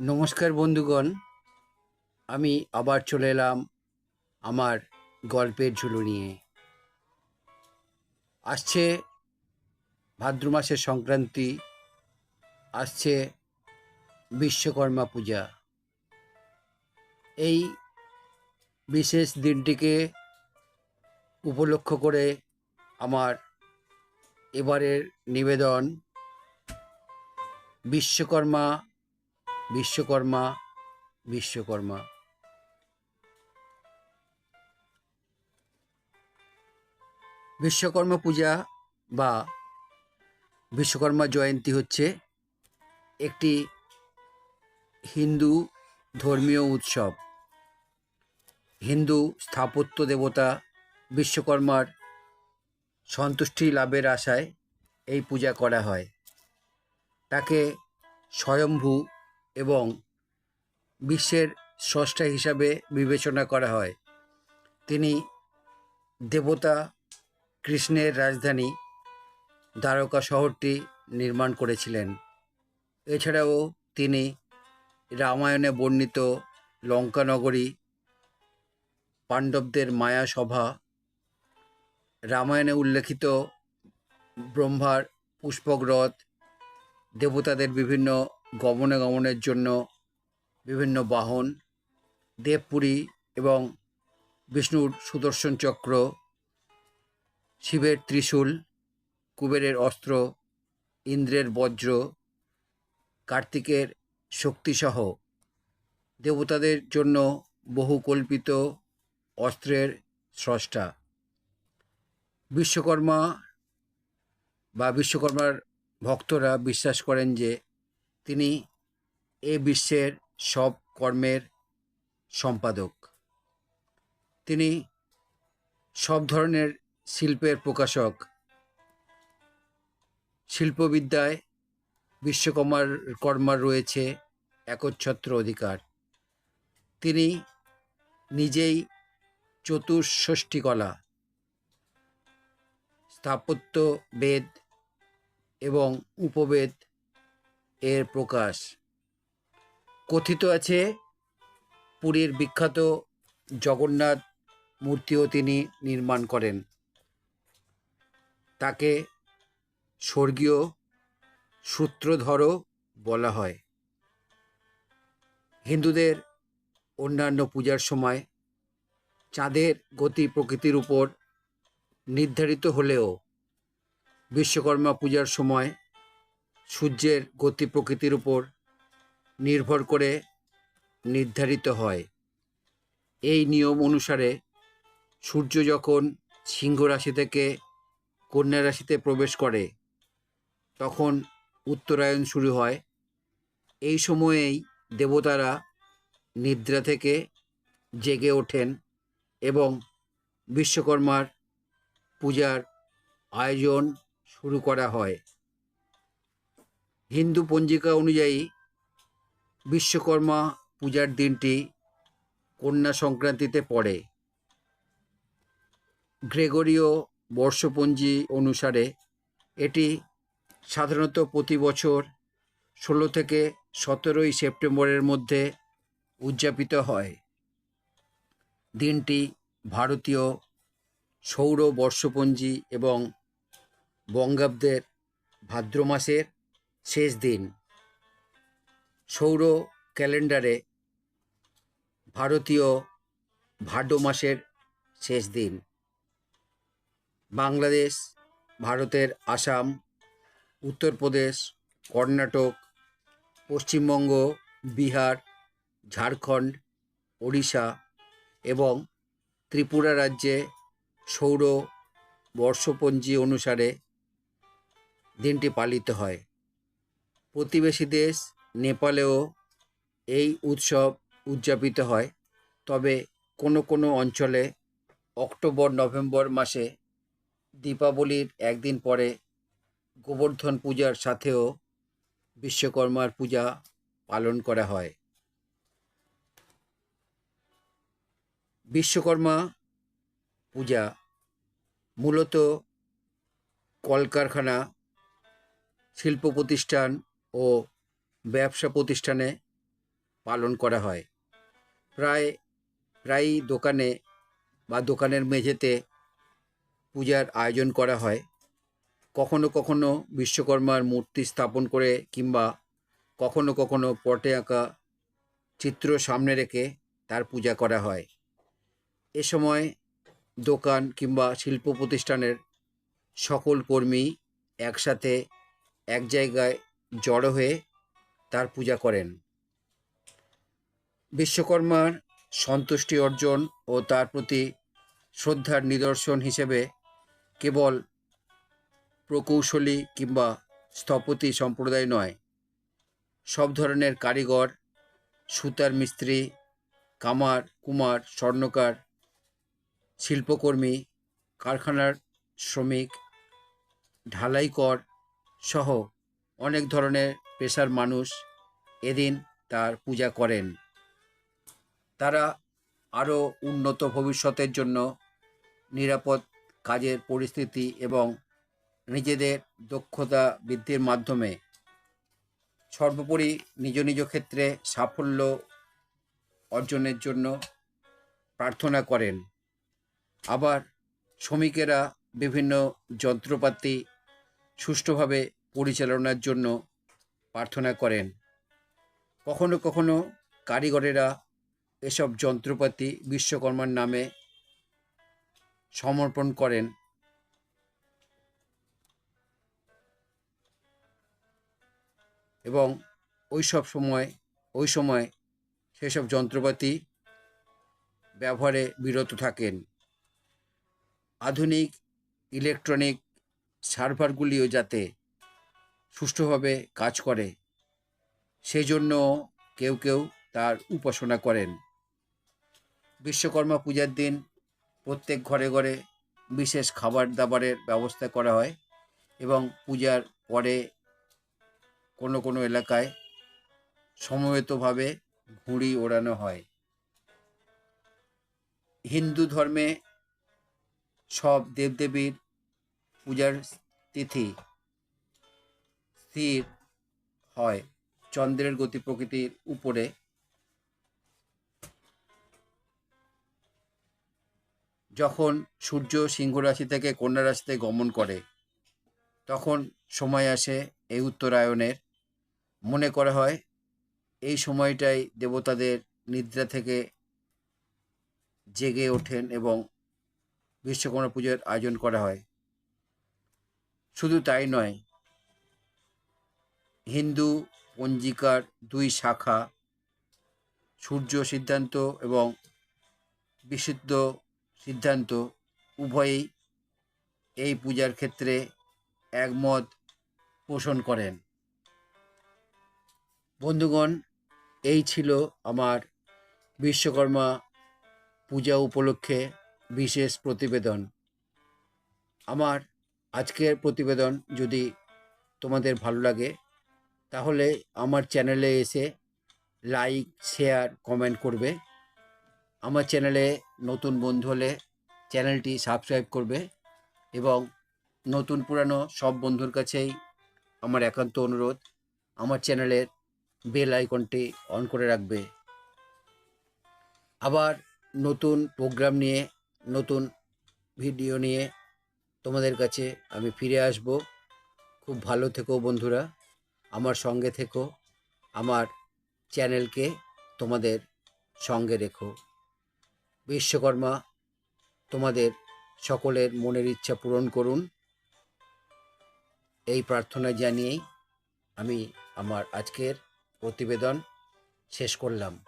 নমস্কার বন্ধুগণ। আমি আবার চলে এলাম আমার গল্পের ঝুলো নিয়ে। আসছে ভাদ্র মাসের সংক্রান্তি, আসছে বিশ্বকর্মা পূজা। এই বিশেষ দিনটিকে উপলক্ষ করে আমার এবারের নিবেদন বিশ্বকর্মা বিশ্বকর্মা বিশ্বকর্মা। বিশ্বকর্মা পূজা বা বিশ্বকর্মা জয়ন্তী হচ্ছে একটি হিন্দু ধর্মীয় উৎসব। হিন্দু স্থাপত্য দেবতা বিশ্বকর্মার সন্তুষ্টি লাভের আশায় এই পূজা করা হয়। তাকে স্বয়ম্ভু এবং বিশ্বের স্রষ্টা হিসাবে বিবেচনা করা হয়। তিনি দেবতা কৃষ্ণের রাজধানী দ্বারকা শহরটি নির্মাণ করেছিলেন। এছাড়াও তিনি রামায়ণে বর্ণিত লঙ্কানগরী পাণ্ডবদের মায়া সভা, রামায়ণে উল্লেখিত ব্রহ্মার পুষ্পগ্রথ দেবতাদের বিভিন্ন গমনে গমনের জন্য বিভিন্ন বাহন, দেবপুরী এবং বিষ্ণুর সুদর্শন চক্র, শিবের ত্রিশূল, কুবেরের অস্ত্র, ইন্দ্রের বজ্র, কার্তিকের শক্তিসহ দেবতাদের জন্য বহু কল্পিত অস্ত্রের স্রষ্টা। বিশ্বকর্মা বা বিশ্বকর্মার ভক্তরা বিশ্বাস করেন যে তিনি এ বিশ্বের সব কর্মের সম্পাদক। তিনি সব ধরনের শিল্পের প্রকাশক। শিল্পবিদ্যায় বিশ্বকর্মার কর্মার রয়েছে একচ্ছত্র অধিকার। তিনি নিজেই চতুষ্ষষ্ঠী কলা স্থাপত্য বেদ এবং উপবেদ এর প্রকাশ। কথিত আছে, পুরীর বিখ্যাত জগন্নাথ মূর্তিও তিনি নির্মাণ করেন। তাকে স্বর্গীয় সূত্রধরও বলা হয়। হিন্দুদের অন্যান্য পূজার সময় চাঁদের গতি প্রকৃতির উপর নির্ধারিত হলেও বিশ্বকর্মা পূজার সময় সূর্যের গতি প্রকৃতির উপর নির্ভর করে নির্ধারিত হয়। এই নিয়ম অনুসারে সূর্য যখন সিংহ রাশি থেকে কন্যা রাশিতে প্রবেশ করে, তখন উত্তরায়ণ শুরু হয়। এই সময়েই দেবতারা নিদ্রা থেকে জেগে ওঠেন এবং বিশ্বকর্মার পূজার আয়োজন শুরু করা হয়। হিন্দু পঞ্জিকা অনুযায়ী বিশ্বকর্মা পূজার দিনটি কন্যা সংক্রান্তিতে পড়ে। গ্রেগরীয় বর্ষপঞ্জি অনুসারে এটি সাধারণত প্রতি বছর ষোলো থেকে সতেরোই সেপ্টেম্বরের মধ্যে উদযাপিত হয়। দিনটি ভারতীয় সৌর বর্ষপঞ্জি এবং বঙ্গাব্দের ভাদ্র মাসের শেষ দিন। সৌর ক্যালেন্ডারে ভারতীয় ভাদ্র মাসের শেষ দিন। বাংলাদেশ, ভারতের আসাম, উত্তরপ্রদেশ, কর্ণাটক, পশ্চিমবঙ্গ, বিহার, ঝাড়খণ্ড, ওড়িশা এবং ত্রিপুরা রাজ্যে সৌর বর্ষপঞ্জি অনুসারে দিনটি পালিত হয়। প্রতিবেশী দেশ নেপালেও এই উৎসব উদযাপিত হয়। তবে কোনো কোনো অঞ্চলে অক্টোবর, নভেম্বর মাসে দীপাবলির একদিন পরে গোবর্ধন পূজার সাথেও বিশ্বকর্মার পূজা পালন করা হয়। বিশ্বকর্মা পূজা মূলত কলকারখানা, শিল্প প্রতিষ্ঠান ও ব্যবসা প্রতিষ্ঠানে পালন করা হয়। প্রায়, প্রায়ই দোকানে বা দোকানের মেঝেতে পূজার আয়োজন করা হয়। কখনো কখনো বিশ্বকর্মার মূর্তি স্থাপন করে কিংবা কখনো কখনো পটে আঁকা চিত্র সামনে রেখে তার পূজা করা হয়। এ সময় দোকান কিংবা শিল্প প্রতিষ্ঠানের সকল কর্মী একসাথে এক জায়গায় জড়ো হয়ে তার পূজা করেন। বিশ্বকর্মার সন্তুষ্টি অর্জন ও তার প্রতি শ্রদ্ধার নিদর্শন হিসেবে কেবল প্রকৌশলী কিংবা স্থপতি সম্প্রদায় নয়, সব ধরনের কারিগর, সুতার মিস্ত্রি, কামার, কুমার, স্বর্ণকার, শিল্পকর্মী, কারখানার শ্রমিক, ঢালাইকর সহ অনেক ধরনের পেশার মানুষ এদিন তার পূজা করেন। তারা আরও উন্নত ভবিষ্যতের জন্য নিরাপদ কাজের পরিস্থিতি এবং নিজেদের দক্ষতা বৃদ্ধির মাধ্যমে সর্বোপরি নিজ নিজ ক্ষেত্রে সাফল্য অর্জনের জন্য প্রার্থনা করেন। আবার শ্রমিকেরা বিভিন্ন যন্ত্রপাতি সুষ্ঠুভাবে পরিচালনার জন্য প্রার্থনা করেন। কখনো কখনো কারিগরেরা এসব যন্ত্রপাতি বিশ্বকর্মার নামে সমর্পণ করেন। এবং ওই সব সময়, ওই সময় সেসব যন্ত্রপাতি ব্যবহারে বিরত থাকেন। আধুনিক ইলেকট্রনিক সার্ভারগুলিও যাতে সুষ্ঠুভাবে কাজ করে। সেজন্য কেউ কেউ তার উপাসনা করেন। বিশ্বকর্মা পূজার দিন প্রত্যেক ঘরে ঘরে বিশেষ খাবার দাবারের ব্যবস্থা করা হয় এবং পূজার পরে কোনো কোনো এলাকায় সমবেতভাবে ঘুড়ি ওড়ানো হয়। হিন্দু ধর্মে সব দেবদেবীর পূজার তিথি স্থির হয়, চন্দ্রের গতি প্রকৃতির উপরে। যখন সূর্য সিংহ রাশি থেকে কন্যা রাশিতে গমন করে, তখন সময় আসে এই উত্তরায়ণের। মনে করা হয়, এই সময়টাই দেবতাদের নিদ্রা থেকে জেগে ওঠেন এবং বিশ্বকর্মা পুজোর আয়োজন করা হয়। শুধু তাই নয় হিন্দু পঞ্জিকার দুই শাখা, সূর্য সিদ্ধান্ত এবং বিশুদ্ধ সিদ্ধান্ত, উভয়ই এই পূজার ক্ষেত্রে একমত পোষণ করেন। বন্ধুগণ, এই ছিল আমার বিশ্বকর্মা পূজা উপলক্ষে বিশেষ প্রতিবেদন। আমার আজকের প্রতিবেদন যদি তোমাদের ভালো লাগে তাহলে আমার চ্যানেলে এসে লাইক শেয়ার কমেন্ট করবে। আমার চ্যানেলে নতুন বন্ধু হলে চ্যানেলটি সাবস্ক্রাইব করবে এবং নতুন পুরানো সব বন্ধুর কাছেই আমার একান্ত অনুরোধ, আমার চ্যানেলের বেল আইকনটি অন করে রাখবে। আবার নতুন প্রোগ্রাম নিয়ে, নতুন ভিডিও নিয়ে তোমাদের কাছে আমি ফিরে আসব। খুব ভালো থেকো বন্ধুরা। আমার সঙ্গে থেকো, আমার চ্যানেলকে তোমাদের সঙ্গে রেখো। বিশ্বকর্মা, তোমাদের সকলের মনের ইচ্ছা পূরণ করুন। এই প্রার্থনা জানিয়েই আমি আমার আজকের প্রতিবেদন শেষ করলাম।